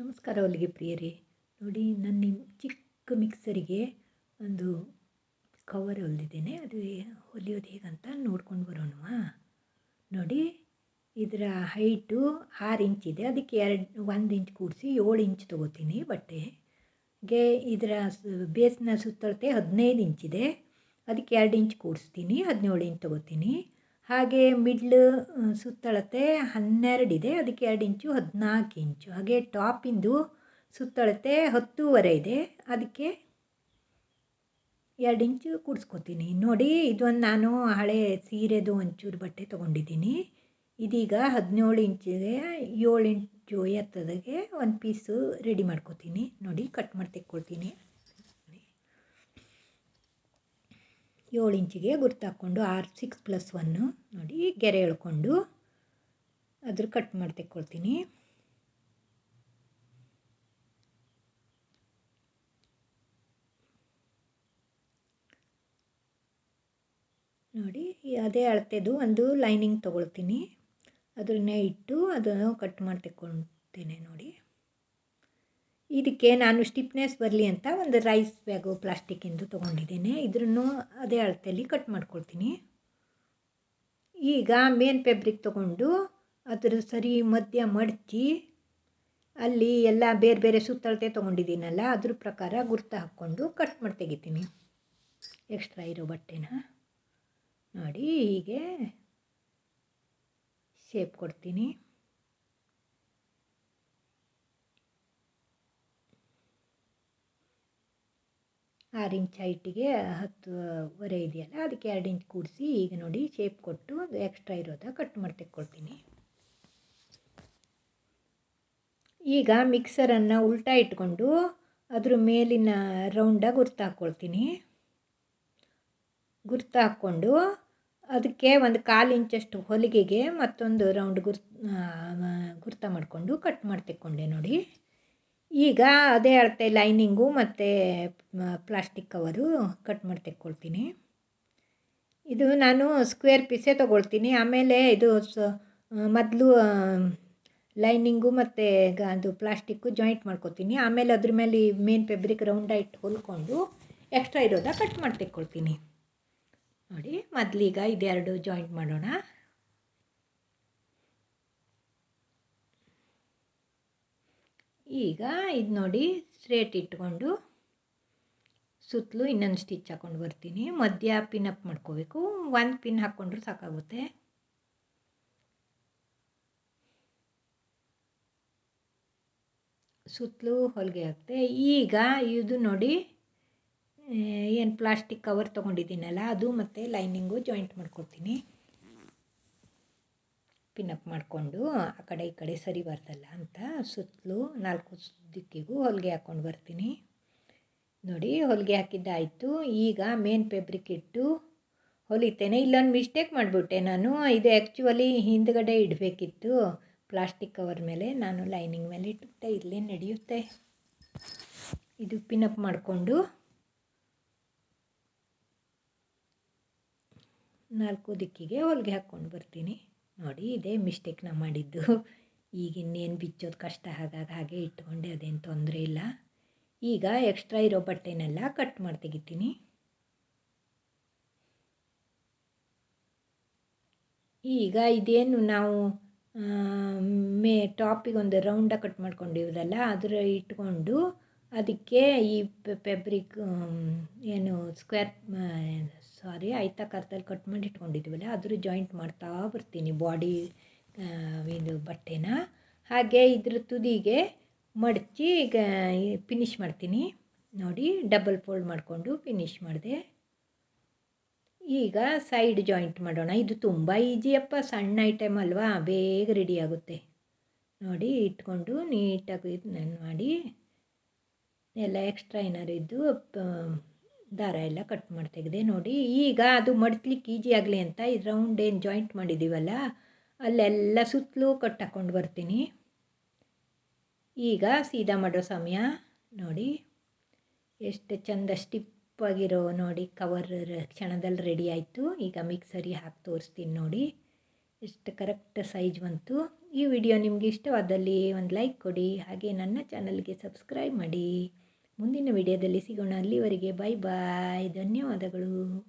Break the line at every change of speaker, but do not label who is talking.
ನಮಸ್ಕಾರ ಅವಳಿಗೆ ಪ್ರಿಯರೇ. ನೋಡಿ, ನನ್ನ ಚಿಕ್ಕ ಮಿಕ್ಸರಿಗೆ ಒಂದು ಕವರ್ ಹೊಲಿದಿದ್ದೇನೆ. ಅದು ಹೊಲಿಯೋದು ಹೇಗಂತ ನೋಡ್ಕೊಂಡು ಬರೋಣವಾ. ನೋಡಿ, ಇದರ ಹೈಟು ಆರು ಇಂಚಿದೆ ಅದಕ್ಕೆ ಎರಡು, ಒಂದು ಇಂಚ್ ಕೂಡಿಸಿ ಏಳು ಇಂಚ್ ತೊಗೋತೀನಿ ಬಟ್ಟೆಗೆ ಇದರ ಬೇಸ್ನ ಸುತ್ತಳತೆ ಹದಿನೈದು ಇಂಚಿದೆ ಅದಕ್ಕೆ ಎರಡು ಇಂಚ್ ಕೂಡಿಸ್ತೀನಿ. ಹದಿನೇಳು ಇಂಚ್ ತೊಗೋತೀನಿ. ಹಾಗೆ ಮಿಡ್ಲ್ ಸುತ್ತಳತೆ ಹನ್ನೆರಡಿದೆ ಅದಕ್ಕೆ ಎರಡು ಇಂಚು, ಹದಿನಾಲ್ಕು ಇಂಚು. ಹಾಗೆ ಟಾಪಿಂದು ಸುತ್ತಳತೆ ಹತ್ತೂವರೆ ಇದೆ. ಅದಕ್ಕೆ ಎರಡು ಇಂಚು ಕೂಡಿಸ್ಕೊತೀನಿ. ನೋಡಿ, ಇದೊಂದು ನಾನು ಹಳೆ ಸೀರೆದು ಒಂಚೂರು ಬಟ್ಟೆ ತೊಗೊಂಡಿದ್ದೀನಿ. ಇದೀಗ ಹದಿನೇಳು ಇಂಚಿಗೆ ಏಳು ಇಂಚು ಎತ್ತದಾಗೆ ಒಂದು ಪೀಸು ರೆಡಿ ಮಾಡ್ಕೋತೀನಿ. ನೋಡಿ ಕಟ್ ಮಾಡಿ ತೆಕ್ಕೊಳ್ತೀನಿ. ಏಳು ಇಂಚಿಗೆ ಗುರ್ತು ಹಾಕ್ಕೊಂಡು ಆರು ಸಿಕ್ಸ್ ಪ್ಲಸ್ ಒನ್ನು ನೋಡಿ ಗೆರೆ ಎಳ್ಕೊಂಡು ಅದ್ರ ಕಟ್ ಮಾಡಿ ತೆಕ್ಕೊಳ್ತೀನಿ ನೋಡಿ ಅದೇ ಅಳತೆದು ಒಂದು ಲೈನಿಂಗ್ ತೊಗೊಳ್ತೀನಿ. ಅದನ್ನೇ ಇಟ್ಟು ಅದನ್ನು ಕಟ್ ಮಾಡಿ ನೋಡಿ. ಇದಕ್ಕೆ ನಾನು ಸ್ಟಿಫ್ನೆಸ್ ಬರಲಿ ಅಂತ ಒಂದು ರೈಸ್ ಬ್ಯಾಗು ಪ್ಲಾಸ್ಟಿಕ್ಕಿಂದು ತೊಗೊಂಡಿದ್ದೇನೆ. ಇದ್ರೂ ಅದೇ ಅಳತೆಯಲ್ಲಿ ಕಟ್ ಮಾಡ್ಕೊಳ್ತೀನಿ. ಈಗ ಮೇನ್ ಫ್ಯಾಬ್ರಿಕ್ ತೊಗೊಂಡು ಅದರ ಸರಿ ಮಧ್ಯ ಮಡಚಿ ಅಲ್ಲಿ ಎಲ್ಲ ಬೇರೆ ಬೇರೆ ಸುತ್ತಳತೆ ತೊಗೊಂಡಿದ್ದೀನಲ್ಲ, ಅದ್ರ ಪ್ರಕಾರ ಗುರ್ತು ಹಾಕ್ಕೊಂಡು ಕಟ್ ಮಾಡಿ ತೆಗಿತೀನಿ. ಎಕ್ಸ್ಟ್ರಾ ಇರೋ ಬಟ್ಟೆನ. ನೋಡಿ ಹೀಗೆ ಶೇಪ್ ಕೊಡ್ತೀನಿ. ಆರು ಇಂಚ್ ಹೈಟಿಗೆ ಹತ್ತುವರೆ ಇದೆಯಲ್ಲ, ಅದಕ್ಕೆ ಎರಡು ಇಂಚ್ ಕೂಡಿಸಿ ಈಗ ನೋಡಿ ಶೇಪ್ ಕೊಟ್ಟು ಅದು ಎಕ್ಸ್ಟ್ರಾ ಇರೋದ ಕಟ್ ಮಾಡಿ ತೆಕ್ಕೊಳ್ತೀನಿ. ಈಗ ಮಿಕ್ಸರನ್ನು ಉಲ್ಟಾ ಇಟ್ಕೊಂಡು ಅದ್ರ ಮೇಲಿನ ರೌಂಡಾಗಿ ಗುರ್ತು ಹಾಕ್ಕೊಳ್ತೀನಿ ಗುರ್ತು ಹಾಕ್ಕೊಂಡು ಅದಕ್ಕೆ ಒಂದು ಕಾಲು ಇಂಚಷ್ಟು ಹೊಲಿಗೆಗೆ ಮತ್ತೊಂದು ರೌಂಡ್ ಗುರ್ ಗುರ್ತ ಮಾಡಿಕೊಂಡು ಕಟ್ ಮಾಡಿ ತೆಕ್ಕೊಂಡೆ ನೋಡಿ. ಈಗ ಅದೇ ಅಳತೆ ಲೈನಿಂಗು ಮತ್ತು ಪ್ಲಾಸ್ಟಿಕ್ ಕವರು ಕಟ್ ಮಾಡಿ ತೆಕ್ಕೊಳ್ತೀನಿ. ಇದು ನಾನು ಸ್ಕ್ವೇರ್ ಪೀಸೇ ತೊಗೊಳ್ತೀನಿ. ಆಮೇಲೆ ಇದು ಮೊದಲು ಲೈನಿಂಗು ಮತ್ತು ಅದು ಪ್ಲಾಸ್ಟಿಕ್ಕು ಜಾಯಿಂಟ್ ಮಾಡ್ಕೊತೀನಿ. ಆಮೇಲೆ ಅದ್ರ ಮೇಲೆ ಮೇನ್ ಫೆಬ್ರಿಕ್ ಇಟ್ಟು ಹೊಲ್ಕೊಂಡು ಎಕ್ಸ್ಟ್ರಾ ಇರೋದ ಕಟ್ ಮಾಡಿ ತೆಕ್ಕೊಳ್ತೀನಿ. ನೋಡಿ, ಮೊದಲೀಗ ಇದೆರಡು ಜಾಯಿಂಟ್ ಮಾಡೋಣ. ಈಗ ಇದು ನೋಡಿ ಸ್ಟ್ರೇಟ್ ಇಟ್ಕೊಂಡು ಸುತ್ತಲೂ ಇನ್ನೊಂದು ಸ್ಟಿಚ್ ಹಾಕ್ಕೊಂಡು ಬರ್ತೀನಿ. ಮಧ್ಯ ಪಿನ್ ಅಪ್ ಮಾಡ್ಕೋಬೇಕು. ಒಂದು ಪಿನ್ ಹಾಕ್ಕೊಂಡ್ರೂ ಸಾಕಾಗುತ್ತೆ. ಸುತ್ತಲೂ ಹೊಲಿಗೆ ಆಗುತ್ತೆ ಈಗ ಇದು ನೋಡಿ ಏನು ಪ್ಲಾಸ್ಟಿಕ್ ಕವರ್ ತೊಗೊಂಡಿದ್ದೀನಲ್ಲ, ಅದು ಮತ್ತು ಲೈನಿಂಗು ಜಾಯಿಂಟ್ ಮಾಡ್ಕೊಳ್ತೀನಿ ಅಪ್ ಮಾಡಿಕೊಂಡು ಆ ಕಡೆ ಈ ಕಡೆ ಸರಿ ಬರ್ತಲ್ಲ ಅಂತ ಸುತ್ತಲೂ ನಾಲ್ಕು ದಿಕ್ಕಿಗೂ ಹೊಲಿಗೆ ಹಾಕ್ಕೊಂಡು ಬರ್ತೀನಿ. ನೋಡಿ ಹೊಲಿಗೆ ಹಾಕಿದ್ದಾಯಿತು. ಈಗ ಮೇನ್ ಫೆಬ್ರಿಕ್ ಇಟ್ಟು ಹೊಲಿತೇನೆ. ಇಲ್ಲೊಂದು ಮಿಸ್ಟೇಕ್ ಮಾಡಿಬಿಟ್ಟೆ ನಾನು. ಇದು ಆ್ಯಕ್ಚುಲಿ ಹಿಂದ್ಗಡೆ ಇಡಬೇಕಿತ್ತು. ಪ್ಲಾಸ್ಟಿಕ್ ಕವರ್ ಮೇಲೆ ನಾನು ಲೈನಿಂಗ್ ಮೇಲೆ ಇಟ್ಟುಬಿಟ್ಟೆ. ಇಲ್ಲೇ ನಡೆಯುತ್ತೆ. ಇದು ಪಿನಪ್ ಮಾಡಿಕೊಂಡು ನಾಲ್ಕು ದಿಕ್ಕಿಗೆ ಹೊಲಿಗೆ ಹಾಕ್ಕೊಂಡು ಬರ್ತೀನಿ. ನೋಡಿ ಇದೇ ಮಿಸ್ಟೇಕ್ನ ಮಾಡಿದ್ದು. ಈಗ ಇನ್ನೇನು ಬಿಚ್ಚೋದು ಕಷ್ಟ ಹಾಗಾಗಿ ಹಾಗೆ ಇಟ್ಕೊಂಡೆ, ಅದೇನು ತೊಂದರೆ ಇಲ್ಲ. ಈಗ ಎಕ್ಸ್ಟ್ರಾ ಇರೋ ಬಟ್ಟೆನೆಲ್ಲ ಕಟ್ ಮಾಡಿ ತೆಗಿತೀನಿ ಈಗ ಇದೇನು ನಾವು ಮೇ, ಟಾಪಿಗೆ ಒಂದು ರೌಂಡ ಕಟ್ ಮಾಡ್ಕೊಂಡಿರೋದಲ್ಲ ಅದರ ಇಟ್ಕೊಂಡು ಅದಕ್ಕೆ ಈ ಪೆಬ್ರಿಕ್ ಏನು ಸ್ಕ್ವೇರ್ ಸಾರಿ ಆಯ್ತಾಕಾರದಲ್ಲಿ ಕಟ್ ಮಾಡಿ ಇಟ್ಕೊಂಡಿದ್ದೀವಲ್ಲ ಅದ್ರ ಜಾಯಿಂಟ್ ಮಾಡ್ತಾ ಬರ್ತೀನಿ ಬಾಡಿ ಇದು ಬಟ್ಟೆನ. ಹಾಗೆ ಇದ್ರ ತುದಿಗೆ ಮಡಚಿ ಈಗ ಫಿನಿಶ್ ಮಾಡ್ತೀನಿ. ನೋಡಿ ಡಬಲ್ ಫೋಲ್ಡ್ ಮಾಡಿಕೊಂಡು ಫಿನಿಶ್ ಮಾಡಿದೆ. ಈಗ ಸೈಡ್ ಜಾಯಿಂಟ್ ಮಾಡೋಣ. ಇದು ತುಂಬ ಈಜಿಯಪ್ಪ ಸಣ್ಣ ಐಟಮ್ ಅಲ್ವಾ, ಬೇಗ ರೆಡಿ ಆಗುತ್ತೆ. ನೋಡಿ, ಇಟ್ಕೊಂಡು ನೀಟಾಗಿ ನಾನು ಮಾಡಿ, ಎಲ್ಲ ಎಕ್ಸ್ಟ್ರಾ ಏನಾರು ಇದ್ದು ದಾರ ಎಲ್ಲ ಕಟ್ ಮಾಡಿ ತೆಗೆದೆ ನೋಡಿ, ಈಗ ಅದು ಮಡ್ತ್ಲಿಕ್ಕೆ ಈಜಿ ಆಗಲಿ ಅಂತ ಇದು ರೌಂಡ್ ಏನು ಜಾಯಿಂಟ್ ಮಾಡಿದ್ದೀವಲ್ಲ ಅಲ್ಲೆಲ್ಲ ಸುತ್ತಲೂ ಕಟ್ ಹಾಕ್ಕೊಂಡು ಬರ್ತೀನಿ. ಈಗ ಸೀದಾ ಮಾಡೋ ಸಮಯ. ನೋಡಿ, ಎಷ್ಟು ಚಂದ ಸ್ಟಿಪ್ಪಾಗಿರೋ ನೋಡಿ ಕವರ್ ಕ್ಷಣದಲ್ಲಿ ರೆಡಿ ಆಯಿತು. ಈಗ ಮಿಕ್ಸರಿ ಹಾಕಿ ತೋರಿಸ್ತೀನಿ ನೋಡಿ, ಎಷ್ಟು ಕರೆಕ್ಟ್ ಸೈಜ್ ಬಂತು. ಈ ವಿಡಿಯೋ ನಿಮಗೆ ಇಷ್ಟವಾದಲ್ಲಿ ಒಂದು ಲೈಕ್ ಕೊಡಿ, ಹಾಗೆ ನನ್ನ ಚಾನಲ್ಗೆ ಸಬ್ಸ್ಕ್ರೈಬ್ ಮಾಡಿ. ಮುಂದಿನ ವಿಡಿಯೋದಲ್ಲಿ ಸಿಗೋಣ. ಅಲ್ಲಿವರೆಗೆ ಬಾಯ್ ಬಾಯ್ ಧನ್ಯವಾದಗಳು.